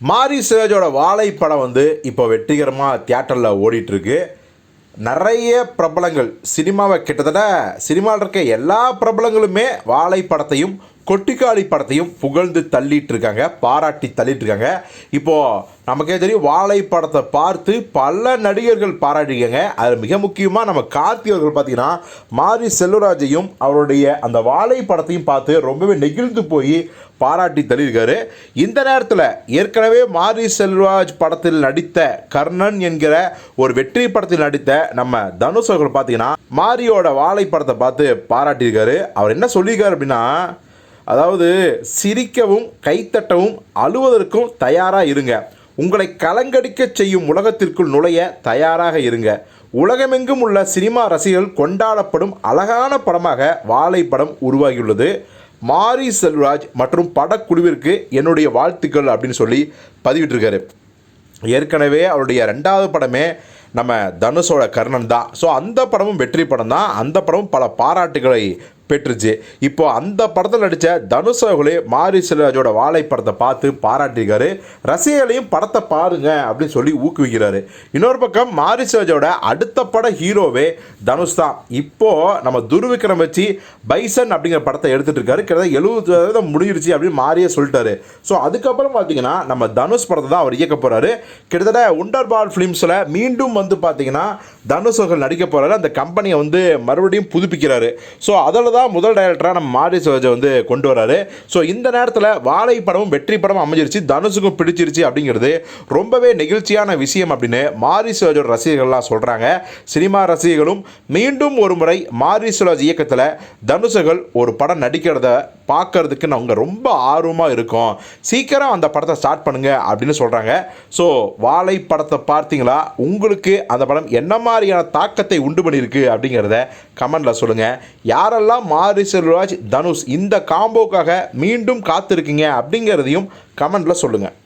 மாரி சிராஜோட வாழைப்படம் வந்து இப்போ வெற்றிகரமாக தியேட்டரில் ஓடிட்டுருக்கு. நிறைய பிரபலங்கள் சினிமாவை கிட்டத்தட்ட சினிமாவில் இருக்க எல்லா பிரபலங்களுமே வாழைப்படத்தையும் கொட்டிக்காளி படத்தையும் புகழ்ந்து தள்ளிட்டு இருக்காங்க பாராட்டி தள்ளிட்டு இருக்காங்க இப்போது நமக்கே தெரியும் வாழை படத்தை பார்த்து பல நடிகர்கள் பாராட்டிருக்காங்க அதில் மிக முக்கியமாக நம்ம கார்த்தி அவர்கள் பார்த்தீங்கன்னா மாரி செல்வராஜையும் அவருடைய அந்த வாழை படத்தையும் பார்த்து ரொம்பவே நெகிழ்ந்து போய் பாராட்டி தள்ளியிருக்காரு. இந்த நேரத்தில் ஏற்கனவே மாரி செல்வராஜ் படத்தில் நடித்த கர்ணன் என்கிற ஒரு வெற்றி படத்தில் நடித்த நம்ம தனுஷ் அவர்கள் பார்த்தீங்கன்னா மாரியோட வாழை படத்தை பார்த்து பாராட்டியிருக்காரு. அவர் என்ன சொல்லியிருக்காரு அப்படின்னா அதாவது சிரிக்கவும் கைத்தட்டவும் அழுவதற்கும் தயாராக இருங்க. உங்களை கலங்கடிக்க செய்யும் உலகத்திற்குள் நுழைய தயாராக இருங்க. உலகமெங்கும் உள்ள சினிமா ரசிகர்கள் கொண்டாடப்படும் அழகான படமாக வாழை படம் உருவாகியுள்ளது. மாரி செல்வராஜ் மற்றும் படக்குழுவிற்கு என்னுடைய வாழ்த்துக்கள் அப்படின்னு சொல்லி பதிவிட்டிருக்காரு. ஏற்கனவே அவருடைய ரெண்டாவது படமே நம்ம தனுஷோட கர்ணன் தான். ஸோ அந்த படமும் வெற்றி படம் தான் அந்த படமும் பல பாராட்டுகளை பெற்றுச்சு. இப்போ அந்த படத்தில் நடித்த தனுஷ் அவர்களே மாரி செல்வராஜோட வாழை படத்தை பார்த்து பாராட்டியிருக்காரு. ரசிகர்களையும் படத்தை பாருங்க அப்படின்னு சொல்லி ஊக்குவிக்கிறாரு. இன்னொரு பக்கம் மாரி செல்வராஜோட அடுத்த பட ஹீரோவே தனுஷ் தான். இப்போது நம்ம துருவிக்ரம் வச்சு பைசன் அப்படிங்கிற படத்தை எடுத்துகிட்டு இருக்காரு. கிட்டத்தட்ட எழுபது சதவீதம் முடிஞ்சிருச்சு அப்படின்னு மாரியே சொல்லிட்டாரு. ஸோ அதுக்கப்புறம் பார்த்தீங்கன்னா நம்ம தனுஷ் படத்தை தான் அவர் இயக்க போகிறாரு கிட்டத்தட்ட உண்டர்பால் ஃபிலிம்ஸில் மீண்டும் வந்து பார்த்தீங்கன்னா தனுஷ் அவர்கள் நடிக்க போகிறாரு அந்த கம்பெனியை வந்து மறுபடியும் புதுப்பிக்கிறாரு. ஸோ அதில் தான் முதல் டைரக்டராக நம்ம மாரி சிவாஜை வந்து கொண்டு வராரு. ஸோ இந்த நேரத்தில் வாழை படமும் வெற்றி படமும் அமைஞ்சிருச்சு தனுஷுக்கும் பிடிச்சிருச்சு அப்படிங்கிறது ரொம்பவே நெகிழ்ச்சியான விஷயம் அப்படின்னு மாரி சிவாஜோட ரசிகர்கள்லாம் சொல்கிறாங்க சினிமா ரசிகர்களும் மீண்டும் ஒரு முறை மாரி சிவாஜ் இயக்கத்தில் தனுஷுகள் ஒரு படம் நடிக்கிறத பார்க்கறதுக்கு அவங்க ரொம்ப ஆர்வமாக இருக்கோம். சீக்கிரம் அந்த படத்தை ஸ்டார்ட் பண்ணுங்க அப்படின்னு சொல்கிறாங்க ஸோ வாழை படத்தை பார்த்தீங்களா? உங்களுக்கு அந்த படம் என்ன மாதிரியான தாக்கத்தை உண்டு பண்ணியிருக்கு அப்படிங்கிறத கமெண்டில் சொல்லுங்கள் யாரெல்லாம் மாரி செல்வராஜ் தனுஷ் இந்த காம்போக்காக மீண்டும் காத்திருக்கீங்க அப்படிங்கிறதையும் கமெண்டில் சொல்லுங்கள்